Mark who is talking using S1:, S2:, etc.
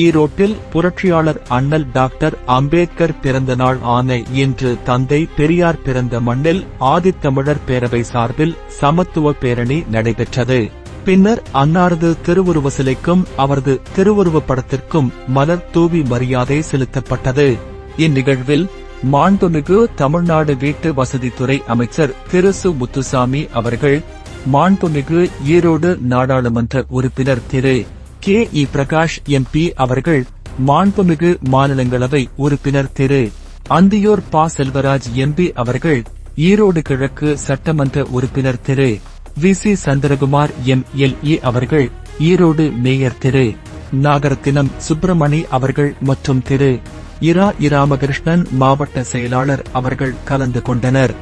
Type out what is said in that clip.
S1: ஈரோட்டில் புரட்சியாளர் அண்ணல் டாக்டர் அம்பேத்கர் பிறந்த நாள் ஆன இன்று தந்தை பெரியார் பிறந்த மண்ணில் ஆதித்தமிழர் பேரவை சார்பில் சமத்துவ பேரணி நடைபெற்றது. பின்னர் அன்னாரது திருவுருவ சிலைக்கும் அவரது திருவுருவப் படத்திற்கும் மலர் தூவி மரியாதை செலுத்தப்பட்டது. இந்நிகழ்வில் மாண்புமிகு தமிழ்நாடு வீட்டு வசதித்துறை அமைச்சர் திரு. சு. முத்துசாமி அவர்கள் மாண்புமிகு ஈரோடு நாடாளுமன்ற உறுப்பினர் திரு. கே. இ. பிரகாஷ் எம்பி அவர்கள் மாண்புமிகு மாநிலங்களவை உறுப்பினர் திரு. அந்தியூர் பா. செல்வராஜ் எம்பி அவர்கள் ஈரோடு கிழக்கு சட்டமன்ற உறுப்பினர் திரு. V. C. Chandrakumar M. L. A அவர்கள் ஈரோடு மேயர் திரு. நாகரத்தினம் சுப்பிரமணி அவர்கள் மற்றும் திரு. இரா. இராமகிருஷ்ணன் மாவட்ட செயலாளர் அவர்கள் கலந்து கொண்டனர்.